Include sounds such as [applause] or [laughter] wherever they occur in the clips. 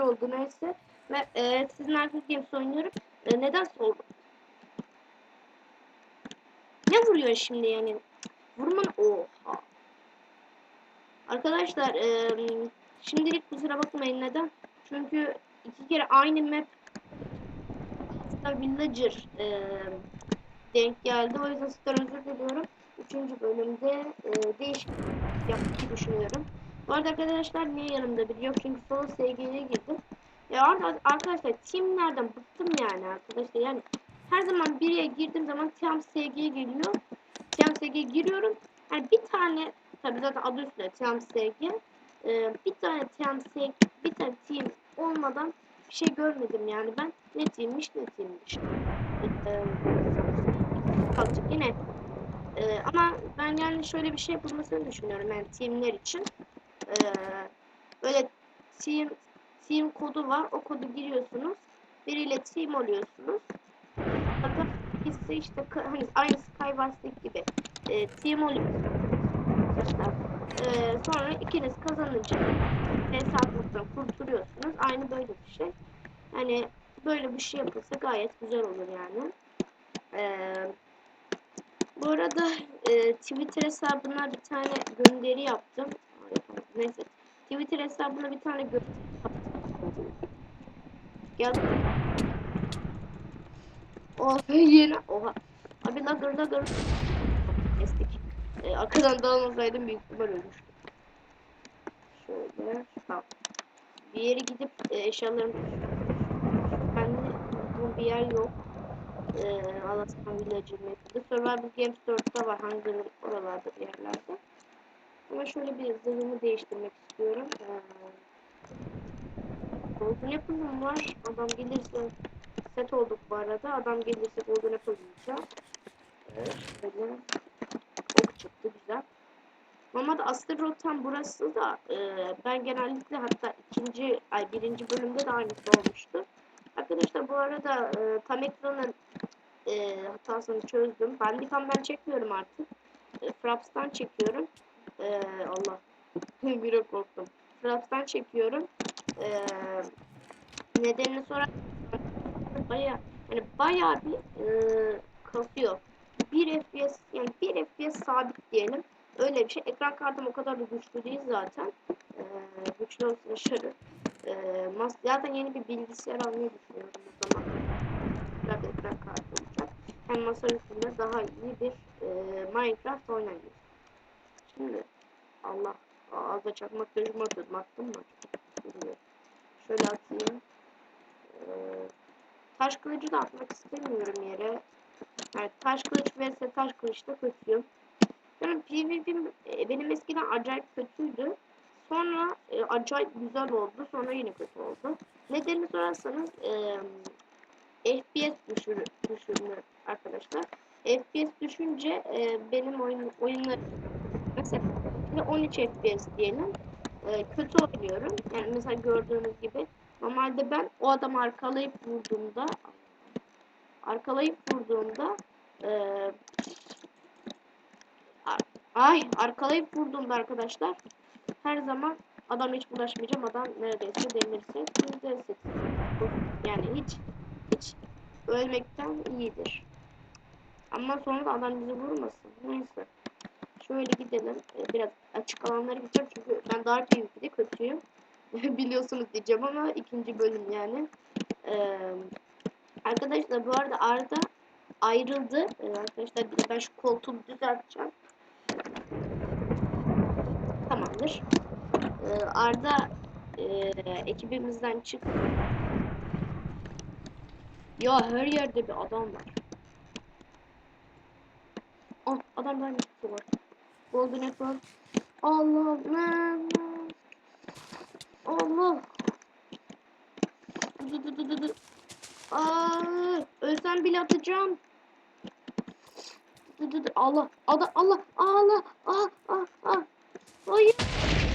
biri oldu neyse. Ve e, sizin Arcade Games oynuyorum. E, neden soldum? Ne vuruyor şimdi yani? Vurman oha. Arkadaşlar e, şimdilik kusura bakmayın neden? Çünkü iki kere aynı map Star Villager e, denk geldi. O yüzden sizden özür diliyorum. Üçüncü bölümde e, değişiklik yapmayı düşünüyorum. Bu arada arkadaşlar niye yanımda biri yok? Çünkü solo SG'ye girdim. Ya arkadaşlar teamlerden bıktım yani arkadaşlar. Yani her zaman biriye girdiğim zaman Team SG'ye geliyor. Team SG'ye giriyorum. Yani bir tane tabi zaten adı üstünde Team SG. E, bir tane Team SG, bir tane team olmadan bir şey görmedim yani ben ne teammiş ne teammiş. E, kalacak yine. E, ama ben yani şöyle bir şey yapılmasını düşünüyorum yani teamler için. E, böyle team team kodu var. O kodu giriyorsunuz. Biriyle team oluyorsunuz. Hatta ise işte hani aynı Skywars'taki gibi e, team oluyorsunuz. E, sonra ikiniz kazanınca hesaplıktan kurtuluyorsunuz. Aynı böyle bir şey. Hani böyle bir şey yapılsa gayet güzel olur yani. Ee, bu arada e, Twitter hesabına bir tane gönderi yaptım. Neyse. Twitter hesabına bir tane yaptım. Gel. Oh yeni. Oha. Abi lagır lagır. Kestik. Ee, arkadan dağılmasaydım büyük ihtimal ölmüştüm. Şöyle. Tamam. Bir yere gidip e, eşyalarımı kendi bulduğum bir yer yok. Ee, Alaskan Village'ın mapinde. Survival Games 4'te var. Hangi oralarda bir yerlerde. Ama şöyle bir zırhımı değiştirmek istiyorum. Ee, Golden Apple'ım var. Adam gelirse set olduk bu arada. Adam gelirse Golden Apple yiyeceğim. Evet, şöyle. Ok çıktı güzel. Normalde Aslı Rotan burası da e, ben genellikle hatta ikinci ay birinci bölümde de aynısı olmuştu. Arkadaşlar bu arada e, tam ekranın e, hatasını çözdüm. Bandicam'dan çekmiyorum artık. E, Fraps'tan çekiyorum. E, Allah. [laughs] bir korktum. Fraps'tan çekiyorum. E, nedenini sonra baya yani bayağı bir e, kasıyor. 1 FPS yani 1 FPS sabit diyelim. Öyle bir şey. Ekran kartım o kadar da güçlü değil zaten. Ee, güçlü olsun aşırı. Ee, mas zaten yeni bir bilgisayar almayı düşünüyorum o zaman. Güzel bir ekran kartı olacak. Hem masa üstünde daha iyi bir e, Minecraft oynanıyor. Şimdi Allah ağza çakmak tecrübe atıyordum. Mı? Bilmiyorum. Şöyle atayım. Ee, taş kılıcı da atmak istemiyorum yere. Yani taş kılıç vs taş kılıçta kötüyüm. Yani PvP e, benim eskiden acayip kötüydü. Sonra e, acayip güzel oldu. Sonra yine kötü oldu. Nedenini sorarsanız e, FPS düşürü, düşürme arkadaşlar. FPS düşünce e, benim oyun oyunlar mesela 13 FPS diyelim. E, kötü oynuyorum. Yani mesela gördüğünüz gibi normalde ben o adamı arkalayıp vurduğumda arkalayıp vurduğumda e, Ay arkalayıp vurduğumda arkadaşlar her zaman adam hiç bulaşmayacağım adam neredeyse demirse yüzde yani hiç hiç ölmekten iyidir. Ama sonra da adam bizi vurmasın. Neyse. Şöyle gidelim. Ee, biraz açık alanlara gideceğim çünkü ben daha PvP'de kötüyüm. [laughs] Biliyorsunuz diyeceğim ama ikinci bölüm yani. Ee, arkadaşlar bu arada Arda ayrıldı. Ee, arkadaşlar bir de ben şu koltuğu düzelteceğim. Tamamdır. Ee, Arda e, ekibimizden çık. Ya her yerde bir adam var. Ah adam ben çıktı var. Golden Apple. Allah lan. Allah. Dı dı dı dı dı. Aa, ölsem bile atacağım. Dı dı dı. Allah, Allah, Allah, Allah, ah, ah, ah. Hayır.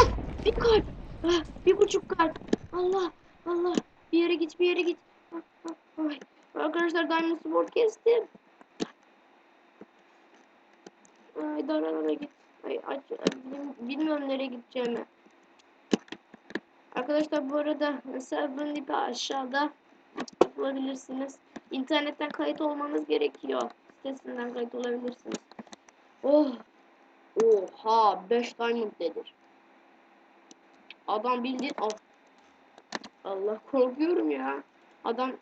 Ah, bir kalp. Ah, bir buçuk kalp. Allah, Allah. Bir yere git, bir yere git. Ah, ah, ay. Arkadaşlar Diamond Sword kestim. Ay daralana git. Ay aç, bilmiyorum nereye gideceğimi. Arkadaşlar bu arada server'ın ipi aşağıda bulabilirsiniz. İnternetten kayıt olmanız gerekiyor. Sitesinden kayıt olabilirsiniz. Oh. Oha 5 diamond nedir? Adam bildiğin oh. Allah korkuyorum ya. Adam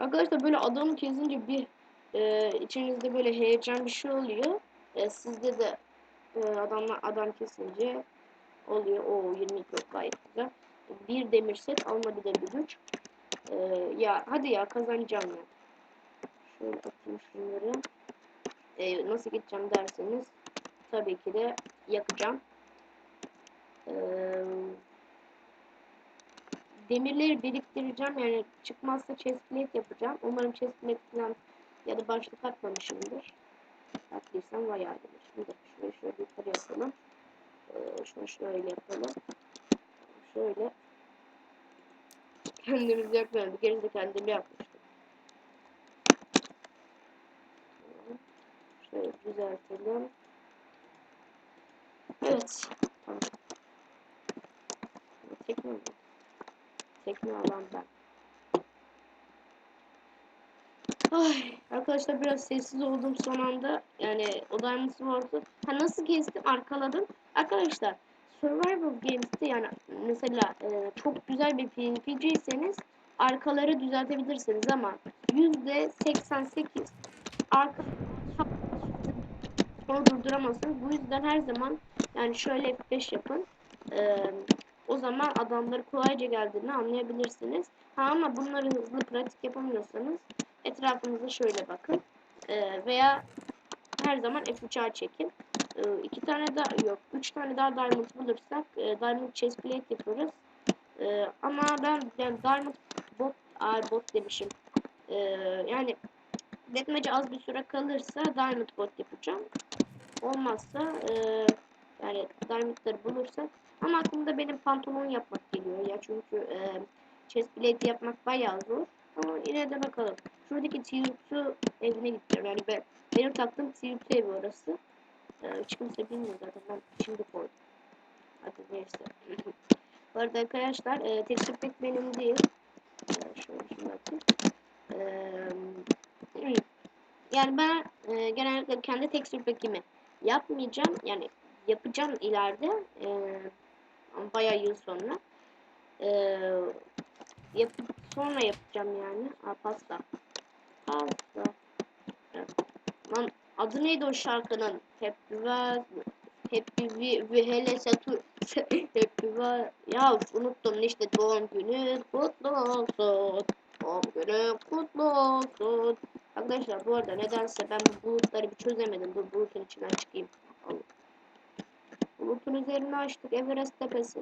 Arkadaşlar böyle adamı kesince bir e, içinizde böyle heyecan bir şey oluyor. E, sizde de e, adamla adam kesince oluyor. O 22 yok gayet güzel. Bir demir set alınabilir bir güç. E, ya hadi ya kazanacağım ya. Şöyle atayım şunları. E, nasıl gideceğim derseniz tabii ki de yakacağım. Eee demirleri biriktireceğim. Yani çıkmazsa chestplate yapacağım. Umarım chestplate falan ya da başlık atmamışımdır. Attıysam vay yardım. Şimdi şurayı şöyle yukarı yapalım. Ee, şunu şöyle yapalım. Şöyle. Kendimizi yapmayalım. Bir kere de kendimi yapmıştım. Şöyle düzeltelim. Evet. Tamam. Tekrar tekne alan ben. Ay, arkadaşlar biraz sessiz oldum son anda. Yani odamız vardı. Ha nasıl kestim arkaladım. Arkadaşlar Survival Games'te yani mesela e, çok güzel bir PvP'ciyseniz arkaları düzeltebilirsiniz ama %88 arka sonra durduramazsınız. Bu yüzden her zaman yani şöyle F5 yapın. Ee, o zaman adamları kolayca geldiğini anlayabilirsiniz. Ha ama bunları hızlı pratik yapamıyorsanız etrafınıza şöyle bakın. Ee, veya her zaman F3'e çekin. Ee, iki tane daha yok. Üç tane daha diamond bulursak e, diamond chest plate yapıyoruz. Ee, ama ben, ben diamond bot, ay bot demişim. Ee, yani deathmatch'e az bir süre kalırsa diamond bot yapacağım. Olmazsa e, yani diamondları bulursak ama aklımda benim pantolon yapmak geliyor ya çünkü e, chest plate yapmak bayağı zor. Ama yine de bakalım. Şuradaki Tiyutsu evine gideceğim. Yani ben, benim taktığım Tiyutsu evi orası. Ee, kimse bilmiyor zaten. Ben şimdi koydum. Hadi neyse. Bu arada arkadaşlar e, texture pack benim değil. E, şöyle şunu atayım. E, [clears throat] yani ben e, genellikle kendi texture pack'imi yapmayacağım. Yani yapacağım ileride. E, bayağı yıl sonra. Ee, yap sonra yapacağım yani. Aa, pasta. Evet. Lan adı neydi o şarkının? Happy Birthday. Happy ve hele Satur. [laughs] Happy Birthday. Ya unuttum işte doğum günü kutlu olsun. Doğum günü kutlu olsun. Arkadaşlar bu arada nedense ben bu bulutları bir çözemedim. Dur bulutun içinden çıkayım. Bulutun üzerine açtık Everest tepesi.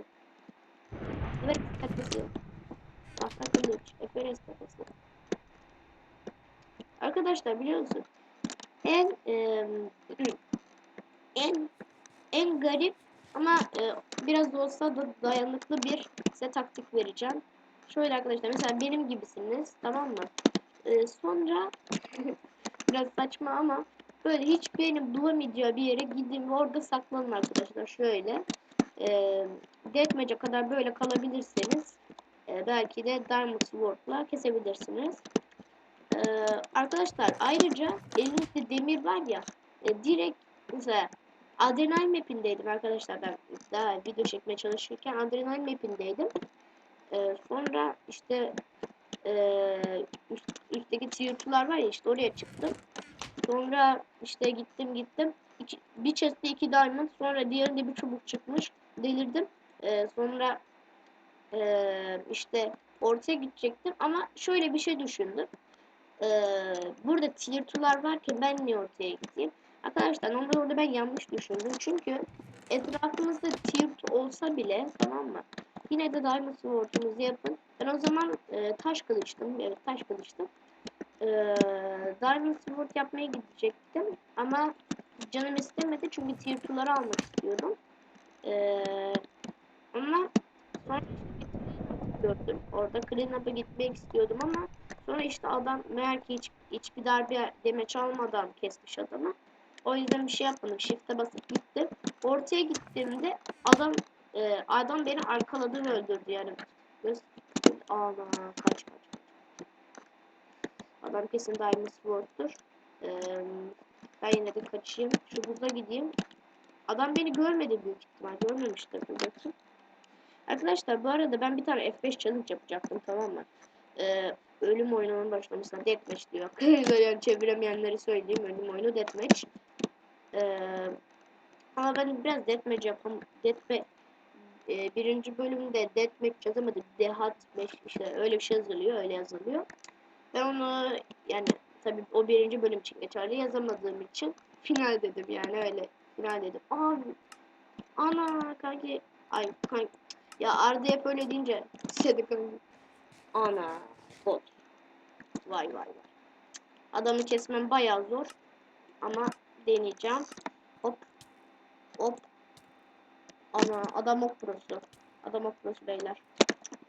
Everest tepesi. Tahta kılıç. Everest tepesi. Arkadaşlar biliyorsun en e, [clears throat] en en garip ama e, biraz da olsa da dayanıklı bir size taktik vereceğim. Şöyle arkadaşlar mesela benim gibisiniz tamam mı? E, sonra [laughs] biraz saçma ama böyle hiç benim bulamayacağı bir yere gidin ve orada saklanın arkadaşlar şöyle. E, Deathmatch'e kadar böyle kalabilirseniz e, belki de Diamond Sword'la kesebilirsiniz. E, arkadaşlar ayrıca elinizde demir var ya e, direkt mesela Adrenal map'indeydim arkadaşlar ben daha video çekmeye çalışırken Adrenal map'indeydim. E, sonra işte e, üst, üstteki tiyurtular var ya işte oraya çıktım. Sonra işte gittim gittim. İki, bir chest'te iki diamond sonra diğerinde bir çubuk çıkmış. Delirdim. Ee, sonra ee, işte ortaya gidecektim ama şöyle bir şey düşündüm. Ee, burada tier 2'lar varken ben niye ortaya gideyim? Arkadaşlar onları orada ben yanlış düşündüm. Çünkü etrafımızda tier 2 olsa bile tamam mı? Yine de diamond sword'unuzu yapın. Ben o zaman e, taş kılıçtım. Evet taş kılıçtım e, Diamond Sword yapmaya gidecektim ama canım istemedi çünkü tier 2'ları almak istiyordum. E, ama sonra gördüm. Orada clean up'a gitmek istiyordum ama sonra işte adam meğer ki hiç, hiçbir darbe demeç almadan kesmiş adamı. O yüzden bir şey yapmadım. Shift'e basıp gittim. Ortaya gittiğimde adam Ee, adam beni arkaladı ve öldürdü yani. Göz... Ana kaç kaç. Adam kesin Diamond Sword'dur. Ee, ben yine de kaçayım. Şu buza gideyim. Adam beni görmedi büyük ihtimal. Görmemiştir buradaki. Arkadaşlar bu arada ben bir tane F5 challenge yapacaktım tamam mı? Ee, ölüm oyununun başlamasına deathmatch diyor. [laughs] yani çeviremeyenleri söyleyeyim. Ölüm oyunu deathmatch. Ee, ama ben biraz deathmatch yapam. Deathmatch e, birinci bölümde deathmatch yazamadım. Dehat 5 işte öyle bir şey yazılıyor. Öyle yazılıyor. Ben onu yani tabii o birinci bölüm için geçerli yazamadığım için final dedim yani öyle final dedim. Abi ana kanki ay kanki ya Arda hep öyle deyince [laughs] istedi. Ana bot. Vay vay vay. Adamı kesmem bayağı zor ama deneyeceğim. Hop hop. Ana adam ok prosu. Adam ok prosu beyler.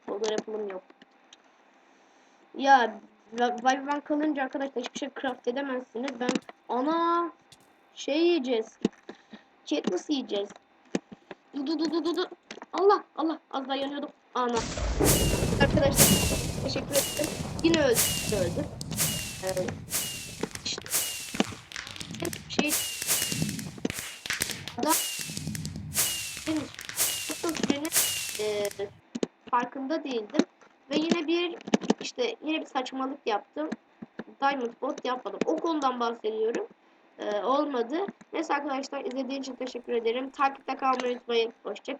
Solda yapılım yok. Ya Vive'dan kalınca arkadaşlar hiçbir şey craft edemezsiniz. Ben ana şey yiyeceğiz. Katniss yiyeceğiz. Du du du du du du. Allah Allah az daha yanıyordum. Ana. Arkadaşlar teşekkür ederim. Yine öldü. Öldü. Ee, işte. Şey adam benim çok süreni e, farkında değildim. Ve yine bir işte yine bir saçmalık yaptım. Diamond bot yapmadım. O konudan bahsediyorum. Ee, olmadı. Neyse arkadaşlar izlediğiniz için teşekkür ederim. Takipte kalmayı unutmayın. Hoşçakalın.